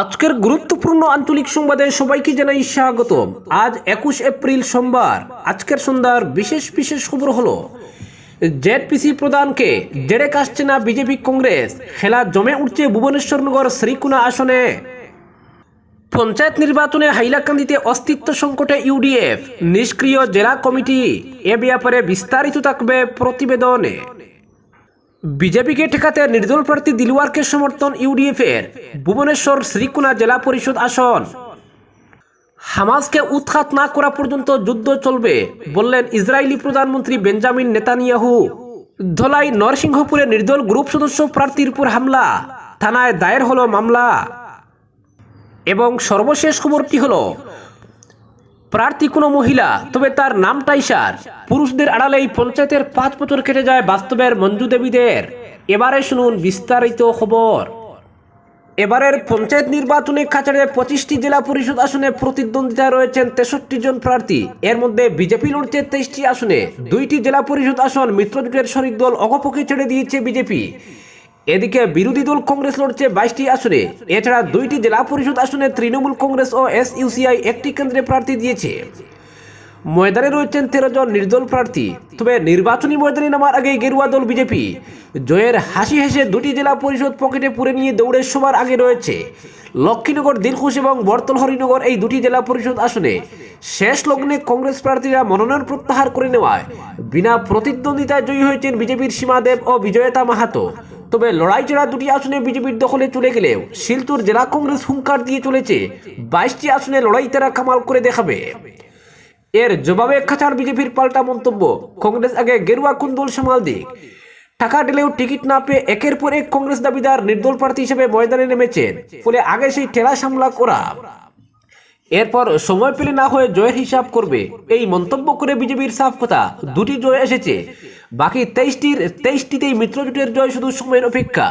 আজকের গুরুত্বপূর্ণ আঞ্চলিক সংবাদে সবাইকে জানাই স্বাগত আজ একুশ এপ্রিল সোমবার, আজকের সন্ধ্যার বিশেষ বিশেষ খবর হলো, জেডপিসি প্রধানকে জেড়ে কাশছে না বিজেপি কংগ্রেস, খেলা জমে উঠছে ভুবনেশ্বরনগর শ্রীকুনা আসনে। পঞ্চায়েত নির্বাচনে হাইলাকান্দিতে অস্তিত্ব সংকটে ইউডিএফ, নিষ্ক্রিয় জেলা কমিটি, এ ব্যাপারে বিস্তারিত থাকবে প্রতিবেদনে। বিজেপিকে ঠেকাতে নির্দল প্রার্থী দিলওয়ারকে সমর্থন ইউডিএফ এর ভুবনেশ্বর শ্রীকুনা জেলা পরিষদ আসন। হামাসকে উৎখাত না করা পর্যন্ত যুদ্ধ চলবে, বললেন ইসরায়েলি প্রধানমন্ত্রী বেঞ্জামিন নেতানিয়াহু। ধলাই নরসিংহপুরে নির্দল গ্রুপ সদস্য প্রার্থীর উপর হামলা, থানায় দায়ের হলো মামলা। এবং সর্বশেষ খবরটি হলো প্রার্থী কোনো মহিলা, তবে তার নামটাই সার। পুরুষদের আড়ালেই পঞ্চায়েতের পাঁচ বছর কেটে যায় বাস্তবের মঞ্জু দেবীদের। এবারে শুনুন বিস্তারিত খবর। এবারের পঞ্চায়েত নির্বাচনে কাছাড়ে পঁচিশটি জেলা পরিষদ আসনে প্রতিদ্বন্দ্বিতায় রয়েছেন তেষট্টি জন প্রার্থী। এর মধ্যে বিজেপি লড়ছে তেইশটি আসনে। দুইটি জেলা পরিষদ আসন মিত্রজোটের শরিক দল অগপক্ষে ছেড়ে দিয়েছে বিজেপি। এদিকে বিরোধী দল কংগ্রেস লড়ছে বাইশটি আসনে এছাড়া দুইটি জেলা পরিষদ আসনে তৃণমূল কংগ্রেস ও এস ইউসিআই একটি কেন্দ্রে প্রার্থী দিয়েছে। ময়দানে রয়েছেন তেরো জন নির্দল প্রার্থী। তবে নির্বাচনী ময়দানে নামার আগে গেরুয়া দল বিজেপি। জয়ের হাসি হেসে দুটি জেলা পরিষদ পকেটে পুরে নিয়ে দৌড়ে সবার আগে রয়েছে। লক্ষ্মীনগর, দিলখুশ এবং বর্তল হরিনগর এই দুটি জেলা পরিষদ আসনে। শেষ লগ্নে কংগ্রেস প্রার্থীরা মনোনয়ন প্রত্যাহার করে নেওয়ায় বিনা প্রতিদ্বন্দ্বিতায় জয়ী হয়েছেন বিজেপির সীমাদেব ও বিজয়তা মাহাতো। তবে লড়াই জেলা দুটি আসনে বিজেপির দখলে চলে গেলেও শিলচর জেলা কংগ্রেস হুঙ্কার দিয়ে চলেছে বাইশটি আসনে লড়াই তারা কামাল করে দেখাবে। এর জবাবে খাচার বিজেপির পাল্টা মন্তব্য, কংগ্রেস আগে গেরুয়া কুন্দল সামাল দিক। টাকা দিলেও টিকিট না পেয়ে একের পর এক কংগ্রেস দাবিদার নির্দল প্রার্থী হিসেবে ময়দানে নেমেছেন, ফলে আগে সেই ঠেলা সামলা করা এরপর সময় পেলে না হয়ে জয়ের হিসাব করবে, এই মন্তব্য করে বিজেপির সাফ কথা, দুটি জয় এসেছে। বাকি তেইশটির তেইশটিতেই মিত্রজোটের জয় শুধু সময়ের অপেক্ষা।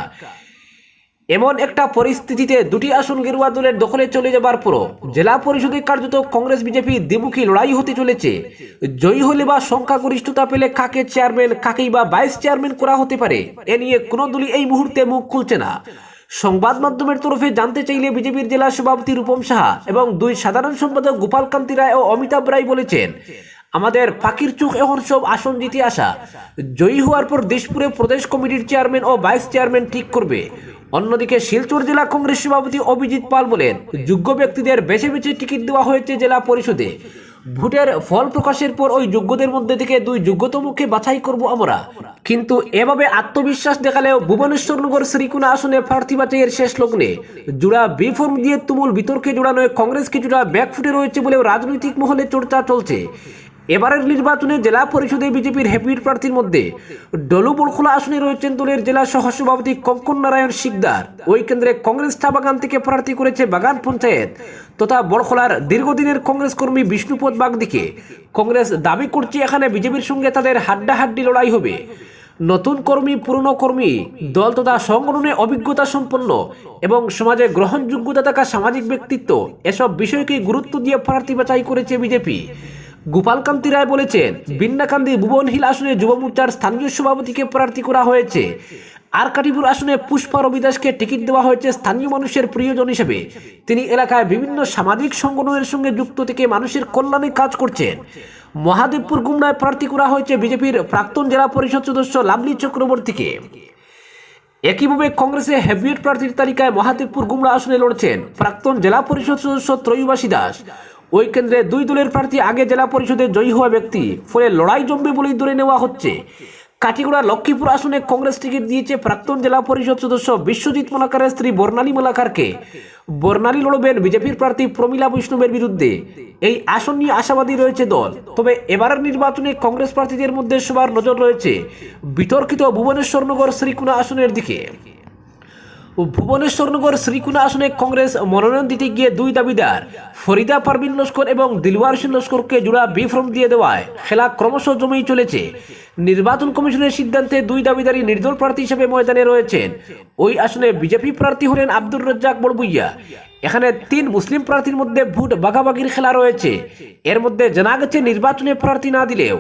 এমন একটা পরিস্থিতিতে দুটি আসন গেরুয়া দলের দখলে চলে যাবার পরও জেলা পরিষদে কার্যত কংগ্রেস, বিজেপি দ্বিমুখী লড়াই হতে চলেছে। জয়ী হলে বা সংখ্যাগরিষ্ঠতা পেলে কাকে চেয়ারম্যান, কাকেই বা ভাইস চেয়ারম্যান করা হতে পারে, এ নিয়ে কোনো দলই এই মুহূর্তে মুখ খুলছে না। সংবাদ মাধ্যমের তরফে জানতে চাইলে বিজেপির জেলা সভাপতি রূপম সাহা এবং দুই সাধারণ সম্পাদক গোপাল কান্তি রায় ও অমিতাভ রায় বলেছেন আমাদের ফাঁকির চোখ এখন সব আসন জিতে আসা। জয়ী হওয়ার পর দেশপুরে প্রদেশ কমিটির চেয়ারম্যান ও ভাইস চেয়ারম্যান ঠিক করবে। অন্যদিকে শিলচর জেলা কংগ্রেস সভাপতি অভিজিৎ পাল বলেন, যোগ্য ব্যক্তিদের বেছে বেছে টিকিট দেওয়া হয়েছে জেলা পরিষদে। ভোটের ফল প্রকাশের পর ওই যোগ্যদের মধ্যে থেকে দুই যোগ্যতমকে বাছাই করব আমরা। কিন্তু এভাবে আত্মবিশ্বাস দেখালেও ভুবনেশ্বরনগর শ্রীকুনা আসনে প্রার্থী বাছাইয়ের শেষ লগ্নে জোড়া বি ফর্ম দিয়ে তুমুল বিতর্কে জোড়ানো কংগ্রেস কিছুটা ব্যাকফুটে রয়েছে বলেও রাজনৈতিক মহলে চর্চা চলছে। এবারের নির্বাচনে জেলা পরিষদে বিজেপির হ্যাপির প্রার্থীর মধ্যে ডলু বড়খোলা আসনে রয়েছেন দলের জেলা সহসভাপতি কঙ্কন নারায়ণ শিকদার। ওই কেন্দ্রে কংগ্রেস চা বাগান থেকে প্রার্থী করেছে বাগান পঞ্চায়েত তথা বড়খোলার দীর্ঘদিনের কংগ্রেস কর্মী বিষ্ণুপদ বাগদিকে। কংগ্রেস দাবি করছে এখানে বিজেপির সঙ্গে তাদের হাড্ডাহাড্ডি লড়াই হবে। নতুন কর্মী, পুরনো কর্মী, দল তথা সংগঠনে অভিজ্ঞতা সম্পন্ন এবং সমাজে গ্রহণযোগ্যতা থাকা সামাজিক ব্যক্তিত্ব, এসব বিষয়কে গুরুত্ব দিয়ে প্রার্থী বাছাই করেছে বিজেপি। গোপালকান্তি রায় বলেছেন বিন্নাকান্দি ভুবনহিল আসনে যুব মোর্চার স্থানীয় সভাপতিকে প্রার্থী করা হয়েছে। আর কাটিপুর আসনে পুষ্পা রবিদাসকে টিকিট দেওয়া হয়েছে স্থানীয় মানুষের প্রিয়জন হিসেবে। তিনি এলাকায় বিভিন্ন সামাজিক সংগঠনের সঙ্গে যুক্ত থেকে মানুষের কল্যাণে কাজ করছেন। মহাদেবপুর গুমরায় প্রার্থী করা হয়েছে বিজেপির প্রাক্তন জেলা পরিষদ সদস্য লাভলি চক্রবর্তীকে। একইভাবে কংগ্রেসে হেভিয়েট প্রার্থীর তালিকায় মহাদেবপুর গুমরা আসনে লড়ছেন প্রাক্তন জেলা পরিষদ সদস্য ত্রয়ীবাসী দাস। ওই কেন্দ্রে দুই দলের প্রার্থী আগে জেলা পরিষদে জয়ী হওয়া ব্যক্তি। ফলে লড়াই জমবে বলেই ধরে নেওয়া হচ্ছে। কাটিগড়া লক্ষ্মীপুর আসনে কংগ্রেস টিকিট দিয়েছে প্রাক্তন জেলা পরিষদ সদস্য বিশ্বজিৎ মালাকারের স্ত্রী বর্ণালী মালাকারকে। বর্ণালী লড়বেন বিজেপির প্রার্থী প্রমীলা বৈষ্ণবের বিরুদ্ধে। এই আসন নিয়ে আশাবাদী রয়েছে দল। তবে এবারের নির্বাচনে কংগ্রেস প্রার্থীদের মধ্যে সবার নজর রয়েছে বিতর্কিত ভুবনেশ্বরনগর শ্রীকুনা আসনের দিকে। ভুবনেশ্বরনগর শ্রীকুনা আসনে কংগ্রেস মনোনয়ন দিতে গিয়ে দুই দাবিদার, ফরিদা পারভিন লস্কর এবং দিলওয়ার সিং লস্করকে জোড়া বি ফর্ম দিয়ে দেওয়ায় খেলা ক্রমশ জমেই চলেছে। নির্বাচন কমিশনের সিদ্ধান্তে দুই দাবিদারই নির্দল প্রার্থী হিসেবে ময়দানে রয়েছেন। ওই আসনে বিজেপি প্রার্থী হলেন আব্দুর রজ্জাক বড়বুইয়া। এখানে তিন মুসলিম প্রার্থীর মধ্যে ভোট বাঘাবাগির খেলা রয়েছে। এর মধ্যে জানা গেছে নির্বাচনে প্রার্থী না দিলেও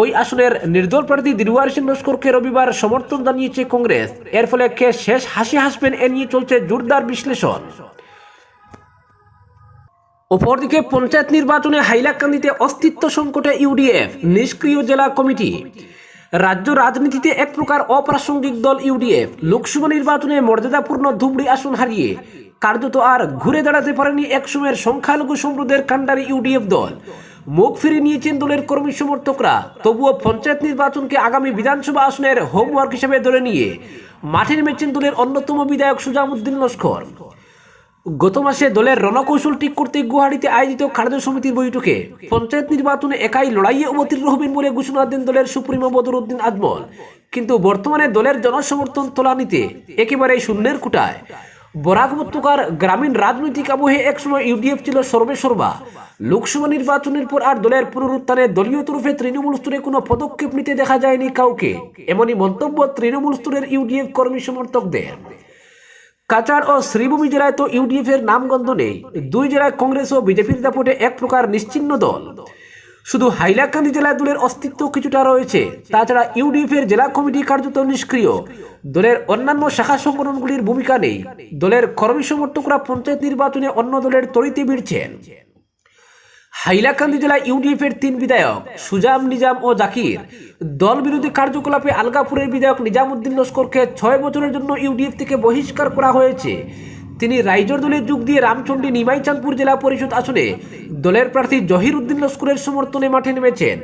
ওই আসনের নির্দল প্রার্থী দিলওয়ার সিং লস্করকে রবিবার সমর্থন জানিয়েছে কংগ্রেস। এর ফলে কে শেষ হাসি হাসবেন এ নিয়ে চলছে জোরদার বিশ্লেষণ। অপরদিকে পঞ্চায়েত নির্বাচনে হাইলাকান্দিতে অস্তিত্ব সংকটে ইউডিএফ, নিষ্ক্রিয় জেলা কমিটি। রাজ্য রাজনীতিতে এক প্রকার অপ্রাসঙ্গিক দল ইউডিএফ, লোকসভা নির্বাচনে মর্যাদাপূর্ণ ধুবড়ি আসন হারিয়ে কার্যত আর ঘুরে দাঁড়াতে পারেনি একসময়ের সংখ্যালঘু সমৃদ্ধের কাণ্ডারি ইউডিএফ দল। মুখ ফিরিয়ে নিয়েছেন দলের কর্মী সমর্থকরা। তবুও পঞ্চায়েত নির্বাচনকে আগামী বিধানসভা আসনের হোমওয়ার্ক হিসেবে ধরে নিয়ে মাঠে নেমেছেন দলের অন্যতম বিধায়ক সুজামুদ্দিন লস্কর। গত মাসে দলের রণকৌশল ঠিক করতে গুয়াহাটিতে আয়োজিত কার্য সমিতির বৈঠকে পঞ্চায়েত নির্বাচনে একাই লড়াইয়ে অবতীর্ণ হবেন বলে ঘোষণা দেন দলের সুপ্রিমো বদরুদ্দিন আজমল। কিন্তু বর্তমানে দলের জনসমর্থন তোলানিতে একেবারে শূন্যের কুটায়। বরাক উপত্যকার গ্রামীণ রাজনৈতিক আবহে একসময় ইউডিএফ ছিল সর্বেসর্বা। লোকসভা নির্বাচনের পর আর দলের পুনরুত্থানে দলীয় তরফে তৃণমূল স্তরে কোনো পদক্ষেপ নিতে দেখা যায়নি কাউকে। এমনই মন্তব্য তৃণমূল স্তরের ইউডিএফ কর্মী সমর্থকদের। কাচার ও শ্রীভূমি জেলায় তো ইউডিএফ এর নামগন্ধ নেই। দুই জেলায় কংগ্রেস ও বিজেপির দাপটে এক প্রকার নিশ্চিহ্ন দল। শুধু হাইলাকান্দি জেলায় দলের অস্তিত্ব কিছুটা রয়েছে। তাছাড়া ইউডিএফ এর জেলা কমিটি কার্যত নিষ্ক্রিয়। দলের অন্যান্য শাখা সংগঠনগুলির ভূমিকা নেই। দলের কর্মী সমর্থকরা পঞ্চায়েত নির্বাচনে অন্য দলের তরিতে ভিড়ছেন। হাইলাকান্দি জেলা ইউডিএফ এর তিন বিধায়ক, সুজাম, নিজাম ও জাকির। দল বিরোধী কার্যকলাপে আলগাপুরের বিধায়ক নিজামুদ্দিন লস্করকে ছয় বছরের জন্য ইউডিএফ থেকে বহিষ্কার করা হয়েছে। তিনি রাইজর দলে যোগ দিয়ে রামচন্ডী নিমাইচাঁদপুর জেলা পরিষদ আসনে দলের প্রার্থী জহির উদ্দিন লস্করের সমর্থনে মাঠে নেমেছেন।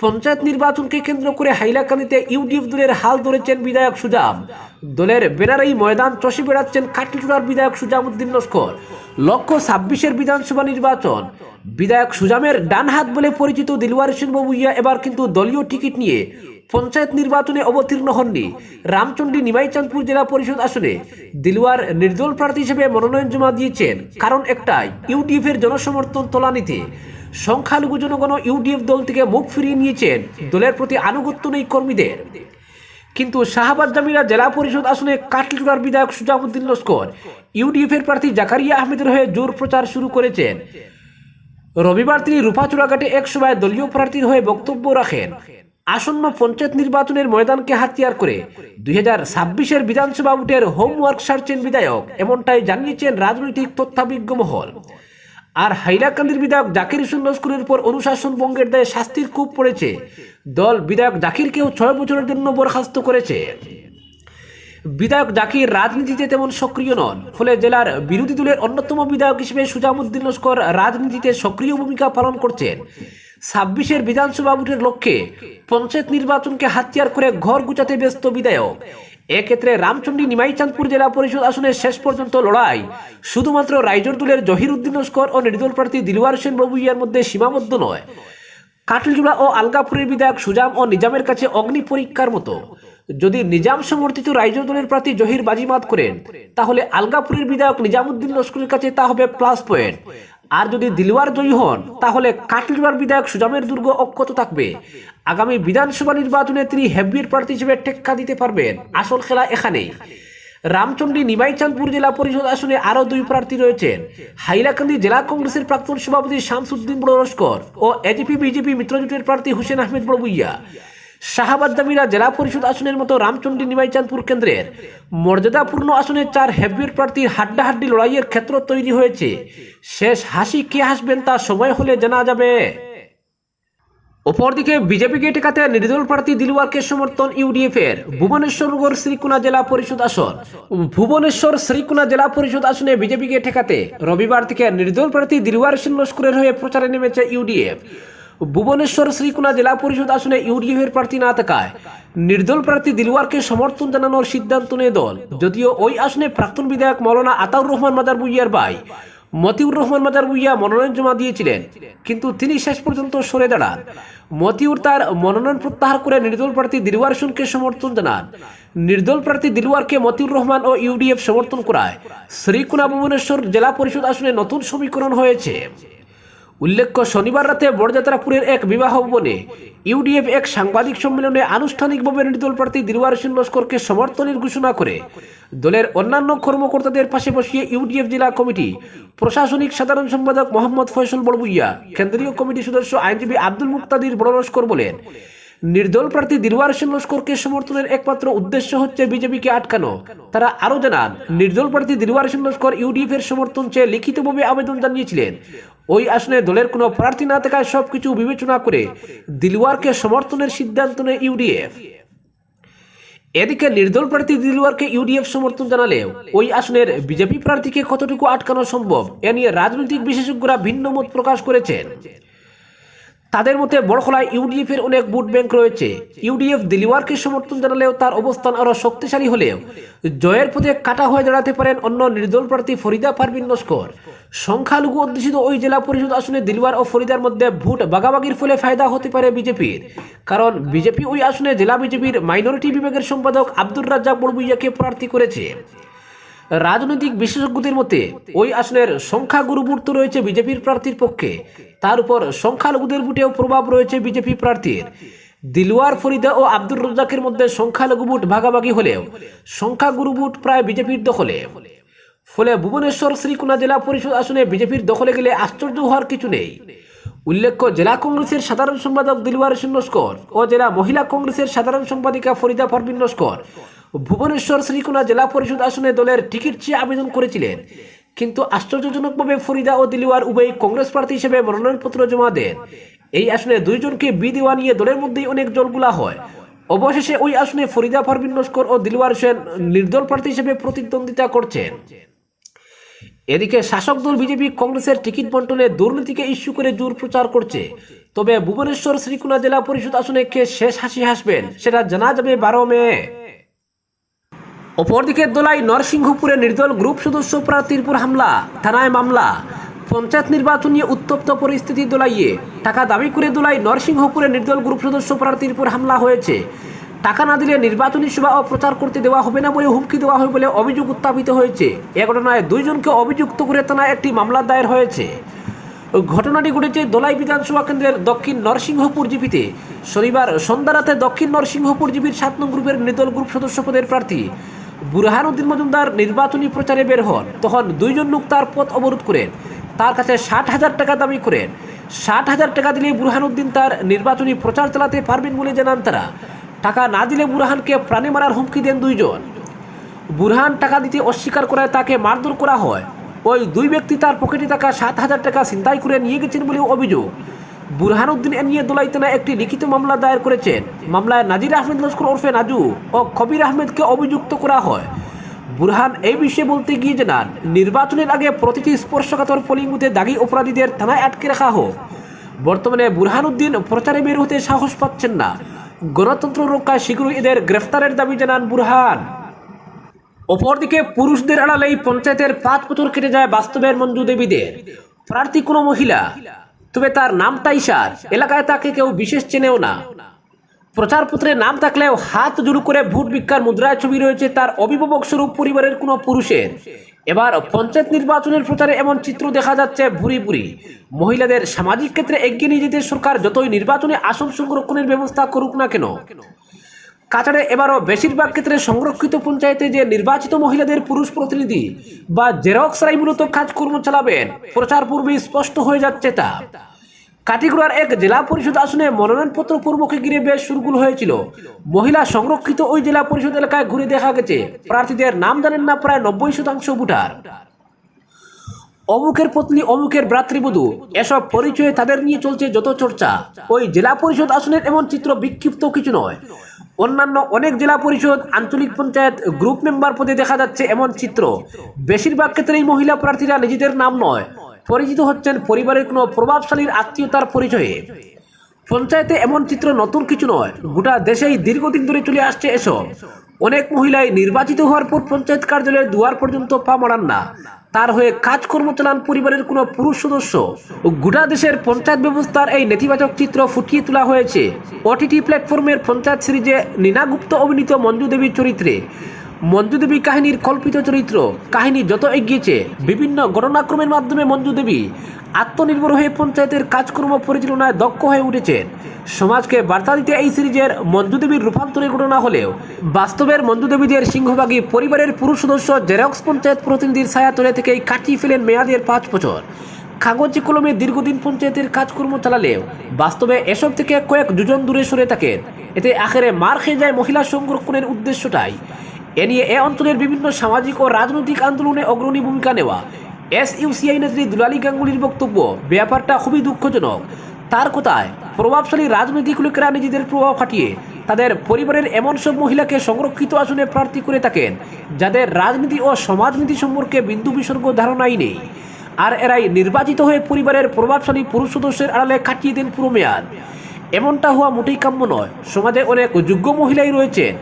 পঞ্চায়েত নির্বাচনকে কেন্দ্র করে হাইলাকান্দিতে ইউডিএফ দলের হাল ধরেছেন বিধায়ক সুজাম। দলের বেনারেই ময়দান চষে বেড়াচ্ছেন কাটিচুড়ার বিধায়ক সুজামুদ্দিন লস্কর লক্ষ্য ছাব্বিশের বিধানসভা নির্বাচন। বিধায়ক সুজামের ডান হাত বলে পরিচিত দিলওয়ার হোসেন বাবুইয়া এবার কিন্তু দলীয় টিকিট নিয়ে পঞ্চায়েত নির্বাচনে অবতীর্ণ হননি। রামচন্ডী নিমাইচাঁদপুর জেলা পরিষদ আসনে দিলওয়ার নির্দল প্রার্থী হিসেবে মনোনয়ন জমা দিয়েছেন। কারণ একটাই ইউডিএফ এর জনসমর্থন তোলানিতে। সংখ্যালঘু জনগণ ইউডিএফ দল থেকে মুখ ফিরিয়ে নিয়েছেন। দলের প্রতি আনুগত্য নেই কর্মীদের। কিন্তু শাহবাজ জামিরা জেলা পরিষদ আসনে কাটলিচুড়ার বিধায়ক সুজামুদ্দিন লস্কর ইউডিএফ এর প্রার্থী জাকারিয়া আহমেদের হয়ে জোর প্রচার শুরু করেছেন। রবিবার তিনি রূপাচূড়াঘাটে এক সভায় দলীয় প্রার্থীর হয়ে বক্তব্য রাখেন। আসন্ন পঞ্চায়েত নির্বাচনের ময়দানকে হাতিয়ার করে দুই হাজার ছাব্বিশের বিধানসভা ভোটের হোমওয়ার্ক সারছেন বিধায়ক, এমনটাই জানিয়েছেন রাজনৈতিক তথ্যাবিজ্ঞ মহল। আর হাইলাকান্দির বিধায়ক জাকির হোসেন লস্করের পর অনুশাসন বঙ্গের দায়ে শাস্তির কূপ পড়েছে। দল বিধায়ক জাকিরকেও ছয় বছরের জন্য বরখাস্ত করেছে। বিধায়ক জাকির রাজনীতিতে তেমন সক্রিয় নন, ফলে জেলার বিরোধী দলের অন্যতম বিধায়ক হিসেবে সুজামুদ্দিন লস্কর রাজনীতিতে সক্রিয় ভূমিকা পালন করছেন। ছাব্বিশের বিধানসভা ভোটের লক্ষ্যে পঞ্চায়েত নির্বাচনকে হাতিয়ার করে ঘর গুচাতে ব্যস্ত বিধায়ক। এক্ষেত্রে রামচন্ডী নিমাইচাঁদপুর জেলা পরিষদ আসনের শেষ পর্যন্ত লড়াই। শুধুমাত্র রাইজর দলের জহির উদ্দিন লস্কর ও নির্দল প্রার্থী দিলওয়ার হোসেন বাবুইয়ার মধ্যে সীমাবদ্ধ নয়। কাটলজোড়া ও আলগাপুরের বিধায়ক সুজাম ও নিজামের কাছে অগ্নি পরীক্ষার মতো। যদি নিজাম সমর্থিত রাইজ দলের প্রার্থী জহির বাজিমাত করেন, তাহলে আলগাপুরের বিধায়ক নিজামুদ্দিন লস্করের কাছে তা হবে প্লাস পয়েন্ট আর যদি দিলওয়ার জয়ী হন, তাহলে কাটলজোড়ার বিধায়ক সুজামের দুর্গ অক্ষত থাকবে। আগামী বিধানসভা নির্বাচনে তিনি হেভির প্রার্থী হিসেবে টেক্কা দিতে পারবেন। আসল খেলা এখানেই। রামচন্ডী নিমাইচাঁদপুর জেলা পরিষদ আসনে আরও দুই প্রার্থী রয়েছেন। হাইলাকান্দি জেলা কংগ্রেসের প্রাক্তন সভাপতি শামসুদ্দিন বড় ও এজিপি বিজেপি মিত্রজোটের প্রার্থী হুসেন আহমেদ বড়বুইয়া। শাহাবাদ জামিরা জেলা পরিষদ আসনের মতো রামচন্ডী নিমাইচাঁদপুর কেন্দ্রের মর্যাদাপূর্ণ আসনে চার হেভির প্রার্থীর হাড্ডাহাড্ডি লড়াইয়ের ক্ষেত্র তৈরি হয়েছে। শেষ হাসি কে হাসবেন তা সময় হলে জানা যাবে। অপরদিকে বিজেপিকে টেকাতে নির্দল প্রার্থী দিলওয়ারকে সমর্থন ইউডিএফ এর ভুবনেশ্বর নগর শ্রীকুনা জেলা পরিষদ আসন। ভুবনেশ্বর শ্রীকুনা জেলা পরিষদ আসনে বিজেপিকে ঠেকাতে রবিবার থেকে নির্দল প্রার্থী দিলওয়ার সেন লস্করের হয়ে প্রচারে নেমেছে ইউডিএফ। ভুবনেশ্বর শ্রীকুনা জেলা পরিষদ আসনে ইউডিএফ এর প্রার্থী না থাকায় নির্দল প্রার্থী দিলওয়ারকে সমর্থন জানানোর সিদ্ধান্ত নেয় দল। যদিও ওই আসনে প্রাক্তন বিধায়ক মৌলানা আতাউর রহমান মাদার বুইয়ার ভাই মতিউর রহমান মাদার বুইয়া মনোনয়ন জমা দিয়েছিলেন, কিন্তু তিনি শেষ পর্যন্ত সরে দাঁড়ান। মতিউর তার মনোনয়ন প্রত্যাহার করে নির্দল প্রার্থী দিলওয়ার হোসেনকে সমর্থন জানান। নির্দল প্রার্থী দিলওয়ারকে মতিউর রহমান ও ইউডিএফ সমর্থন করায় শ্রীকুনা ভুবনেশ্বর জেলা পরিষদ আসনে নতুন সমীকরণ হয়েছে। উল্লেখ্য, শনিবার রাতে বড়যাত্রাপুরের এক বিবাহ ভবনে ইউডিএফ এক সাংবাদিক সম্মেলনে আনুষ্ঠানিকভাবে নির্দল প্রার্থী দিলওয়ার হোসেন লস্করকে সমর্থনের ঘোষণা করে। দলের অন্যান্য কর্মকর্তাদের পাশে বসিয়ে ইউডিএফ জেলা কমিটি প্রশাসনিক সাধারণ সম্পাদক মোহাম্মদ ফয়সল বড়বুইয়া, কেন্দ্রীয় কমিটি সদস্য আইনজীবী আব্দুল মুক্তাদির বড় লস্কর বলেন, নির্দল প্রার্থী দিলওয়ার সেন লস্করকে সমর্থনের একমাত্র উদ্দেশ্য হচ্ছে বিজেপিকে আটকানো। তারা আরও জানান, নির্দল প্রার্থী দিলওয়ার সেন লস্কর ইউডিএফ এর সমর্থন চেয়ে লিখিতভাবে আবেদন জানিয়েছিলেন। ওই আসনে দলের কোনো প্রার্থী না থাকায় সবকিছু বিবেচনা করে দিলওয়ারকে সমর্থনের সিদ্ধান্ত নেয় ইউডিএফ। এদিকে নির্দল প্রার্থী দিলওয়ারকে ইউডিএফ সমর্থন জানালেও ওই আসনের বিজেপি প্রার্থীকে কতটুকু আটকানো সম্ভব? এ নিয়ে রাজনৈতিক বিশেষজ্ঞরা ভিন্ন মত প্রকাশ করেছেন। তাদের মতে বড়খলায় ইউডিএফ এর অনেক ভোট ব্যাংক রয়েছে। ইউডিএফ দিলিওয়ারকে সমর্থন জানালেও তার অবস্থান আরও শক্তিশালী হলেও জয়ের পথে কাটা হয়ে দাঁড়াতে পারেন অন্য নির্দল প্রার্থী ফরিদা পারভিন লস্কর। সংখ্যালঘু অধ্যুষিত ওই জেলা পরিষদ আসনে দিলওয়ার ও ফরিদার মধ্যে ভোট বাগাবাগির ফলে ফায়দা হতে পারে বিজেপির। কারণ বিজেপি ওই আসনে জেলা বিজেপির মাইনরিটি বিভাগের সম্পাদক আব্দুর রাজ্জাক বড়বুইয়াকে প্রার্থী করেছে। রাজনৈতিক বিশেষজ্ঞদের মতে, ওই আসনের সংখ্যাগুরু রয়েছে বিজেপির প্রার্থীর পক্ষে। তার উপর সংখ্যালঘুদের ভোটেও প্রভাব রয়েছে বিজেপি প্রার্থীর। দিলওয়ার ফরিদা ও আব্দুর রাজ্জাকের মধ্যে সংখ্যালঘু ভোট ভাগাভাগি হলেও সংখ্যাগুরু ভোট প্রায় বিজেপির দখলে। ফলে ভুবনেশ্বর, শ্রীকোনা জেলা পরিষদ আসনে বিজেপির দখলে গেলে আশ্চর্য হওয়ার কিছু নেই। উল্লেখ্য, জেলা কংগ্রেসের সাধারণ সম্পাদক দিলওয়ার সিং লস্কর ও জেলা মহিলা কংগ্রেসের সাধারণ সম্পাদিকা ফরিদা পারভিন লস্কর ভুবনেশ্বর শ্রীকুনা জেলা পরিষদ আসনে দলের টিকিট চেয়ে আবেদন করেছিলেন। কিন্তু আশ্চর্যজনকভাবে ফরিদা ও দিলওয়ার উভয় কংগ্রেস প্রার্থী হিসেবে মনোনয়নপত্র জমা দেন। এই আসনে দুইজনকে বি দেওয়া নিয়ে দলের মধ্যেই অনেক জলগুলা হয়। অবশেষে ওই আসনে ফরিদা পারভিন লস্কর ও দিলওয়ার সেন নির্দল প্রার্থী হিসেবে প্রতিদ্বন্দ্বিতা করছেন। এদিকে শাসক দল বিজেপি কংগ্রেসের টিকিট বন্টনে দুর্নীতিকে ইস্যু করে জোর প্রচার করছে। তবে ভুবনেশ্বর শ্রীকুনা জেলা পরিষদ আসনে কে শেষ হাসি হাসবেন, সেটা জানা যাবে বারো মে। অপরদিকে দোলাই নরসিংহপুরে নির্দল গ্রুপ সদস্য প্রার্থীর উপর হামলা, থানায় মামলা। পঞ্চায়েত নির্বাচন নিয়ে উত্তপ্ত পরিস্থিতি দোলাইয়ে। টাকা দাবি করে দোলাই নরসিংহপুরে নির্দল গ্রুপ সদস্য প্রার্থীর উপর হামলা হয়েছে। টাকা না দিলে নির্বাচনী সভা ও প্রচার করতে দেওয়া হবে না বলে হুমকি দেওয়া হয় বলে অভিযোগ উত্থাপিত হয়েছে। এ ঘটনায় দুইজনকে অভিযুক্ত করে থানায় একটি মামলা দায়ের হয়েছে। ঘটনাটি ঘটেছে দোলাই বিধানসভা কেন্দ্রের দক্ষিণ নরসিংহপুর জিপিতে। শনিবার সন্ধ্যা রাতে দক্ষিণ নরসিংহপুর জিপির সাত নং গ্রুপের নির্দল গ্রুপ সদস্য পদের প্রার্থী বুরহানুদ্দিন মজুমদার নির্বাচনী প্রচারে বের হন। তখন দুইজন লোক তার পথ অবরোধ করেন। তার কাছে ষাট হাজার টাকা দাবি করেন। ষাট হাজার টাকা দিলে বুরহানুদ্দিন তার নির্বাচনী প্রচার চালাতে পারবেন বলে জানান তারা। টাকা না দিলে বুরহানকে প্রাণে মারার হুমকি দেন দুইজন। বুরহান টাকা দিতে অস্বীকার করায় তাকে মারধর করা হয়। ওই দুই ব্যক্তি তার পকেটে থাকা সাত হাজার টাকা ছিনতাই করে নিয়ে গেছেন বলে অভিযোগ। বুরহানুদ্দিন এ নিয়ে দোলাই থানায় একটি লিখিত মামলা দায়ের করেছেন। মামলায় নাজির আহমেদ লস্কর ওরফে নাজু ও কবির আহমেদকে অভিযুক্ত করা হয়। বুরহান এই বিষয়ে বলতে গিয়ে জানান, নির্বাচনের আগে প্রতিটি স্পর্শকাতর পোলিং বুথে দাগি অপরাধীদের থানায় আটকে রাখা হোক। বর্তমানে বুরহানুদ্দিন প্রচারে বের হতে সাহস পাচ্ছেন না। গণতন্ত্র রক্ষা শীঘ্রই এদের গ্রেফতারের দাবি জানান বুরহান। অপরদিকে পুরুষদের আড়ালেই পঞ্চায়েতের পাঁচ বছর কেটে যায় বাস্তবের মঞ্জু দেবীদের। প্রার্থী কোনো মহিলা, তবে তার নাম সার এলাকায় তাকে কেউ বিশেষ চেনেও না। প্রচারপত্রে নাম থাকলেও হাত জুড়ু করে ভোট ভিক্ষার মুদ্রায় ছবি রয়েছে তার অভিভাবক স্বরূপ পরিবারের কোনো পুরুষের। এবার পঞ্চায়েত নির্বাচনের প্রচারে এমন চিত্র দেখা যাচ্ছে ভুরি ভুরি। মহিলাদের সামাজিক ক্ষেত্রে এগিয়ে নিয়ে যেতে সরকার যতই নির্বাচনে আসন সংরক্ষণের ব্যবস্থা করুক না কেন। কাছাড়ে এবারও বেশিরভাগ ক্ষেত্রে সংরক্ষিত পঞ্চায়েতে যে নির্বাচিত মহিলাদের পুরুষ প্রতিনিধি বা জেরক্স রাই মূলত কাজকর্ম চালাবেন, প্রচার পূর্বে স্পষ্ট হয়ে যাচ্ছে তা। কাটিগুড়ার এক জেলা পরিষদ আসনে মনোনয়নপত্র পূর্বকে ঘিরে বেশ সুরগুল হয়েছিল। মহিলা সংরক্ষিত ওই জেলা পরিষদ এলাকায় ঘুরে দেখা গেছে। প্রার্থীদের নাম জানেন না প্রায় নব্বই শতাংশ ভোটার। অমুকের পত্নী, অমুকের ভ্রাতৃবধূ, এসব পরিচয়ে তাদের নিয়ে চলছে যত চর্চা। ওই জেলা পরিষদ আসনের এমন চিত্র বিক্ষিপ্ত কিছু নয়। অন্যান্য অনেক জেলা পরিষদ, আঞ্চলিক পঞ্চায়েত, গ্রুপ মেম্বার পদে দেখা যাচ্ছে এমন চিত্র। বেশিরভাগ ক্ষেত্রেই মহিলা প্রার্থীরা নিজেদের নাম নয়। পরিচিত হচ্ছেন পরিবারের কোনো প্রভাবশালীর আত্মীয়তার পরিচয়ে। পঞ্চায়েতে এমন চিত্র নতুন কিছু নয়। গোটা দেশেই দীর্ঘদিন ধরে চলে আসছে এসব। অনেক মহিলাই নির্বাচিত হওয়ার পর পঞ্চায়েত কার্যালয়ের দুয়ার পর্যন্ত পা মারান না। তার হয়ে কাজকর্ম চালান পরিবারের কোনো পুরুষ সদস্য। গোটা দেশের পঞ্চায়েত ব্যবস্থার এই নেতিবাচক চিত্র ফুটিয়ে তোলা হয়েছে। ওটিটি প্ল্যাটফর্মের পঞ্চায়েত সিরিজে নীনা গুপ্ত অভিনীত মঞ্জু দেবীর চরিত্রে। মঞ্জু দেবী কাহিনীর কল্পিত চরিত্র। কাহিনী যত এগিয়েছে, বিভিন্ন ঘটনাক্রমের মাধ্যমে মঞ্জু দেবী আত্মনির্ভর হয়ে পঞ্চায়েতের কাজকর্ম পরিচালনায় দক্ষ হয়ে উঠেছেন। সমাজকে বার্তা দিতে এই সিরিজের মঞ্জু দেবীর রূপান্তরের ঘটনা হলেও, বাস্তবের মঞ্জু দেবীদের সিংহভাগী পরিবারের পুরুষ সদস্য জেরক্স পঞ্চায়েত প্রতিনিধির ছায়া তলে থেকেই কাটিয়ে ফেলেন মেয়াদের পাঁচ বছর। কাগজে কলমে দীর্ঘদিন পঞ্চায়েতের কাজকর্ম চালালেও, বাস্তবে এসব থেকে কয়েক দুজন দূরে সরে থাকেন। এতে আখেরে মার খেয়ে যায় মহিলা সংরক্ষণের উদ্দেশ্যটাই। এ নিয়ে এ অঞ্চলের বিভিন্ন সামাজিক ও রাজনৈতিক আন্দোলনে অগ্রণী ভূমিকা নেওয়া এস ইউসিআই নেত্রী দুলালী গাঙ্গুলির বক্তব্য, ব্যাপারটা খুবই দুঃখজনক। তার কথায়, প্রভাবশালী রাজনৈতিক লোকেরা নিজেদের প্রভাব খাটিয়ে তাদের পরিবারের এমন সব মহিলাকে সংরক্ষিত আসনে প্রার্থী করে থাকেন, যাদের রাজনীতি ও সমাজনীতি সম্পর্কে বিন্দু বিসর্গ ধারণাই নেই। আর এরাই নির্বাচিত হয়ে পরিবারের প্রভাবশালী পুরুষ সদস্যের আড়ালে কাটিয়ে দেন পুরো মেয়াদ। এমনটা হওয়া মোটেই কাম্য নয়। সমাজে অনেক যোগ্য মহিলাই রয়েছেন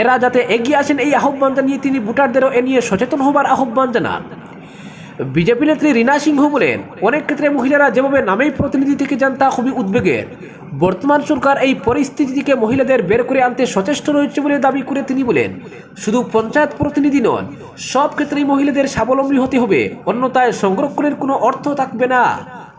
এরা যাতে এগিয়ে আসেন এই আহ্বান জানিয়ে তিনি ভোটারদেরও এ নিয়ে সচেতন হবার আহ্বান জানান। বিজেপি নেত্রী রীনা সিংহ বলেন, অনেক ক্ষেত্রে মহিলারা যেভাবে নামেই প্রতিনিধি থেকে যান তা খুবই উদ্বেগের। বর্তমান সরকার এই পরিস্থিতি থেকে মহিলাদের বের করে আনতে সচেষ্ট রয়েছে বলে দাবি করে তিনি বলেন, শুধু পঞ্চায়েত প্রতিনিধি নন, সব ক্ষেত্রেই মহিলাদের স্বাবলম্বী হতে হবে। অন্যথায় সংরক্ষণের কোনো অর্থ থাকবে না।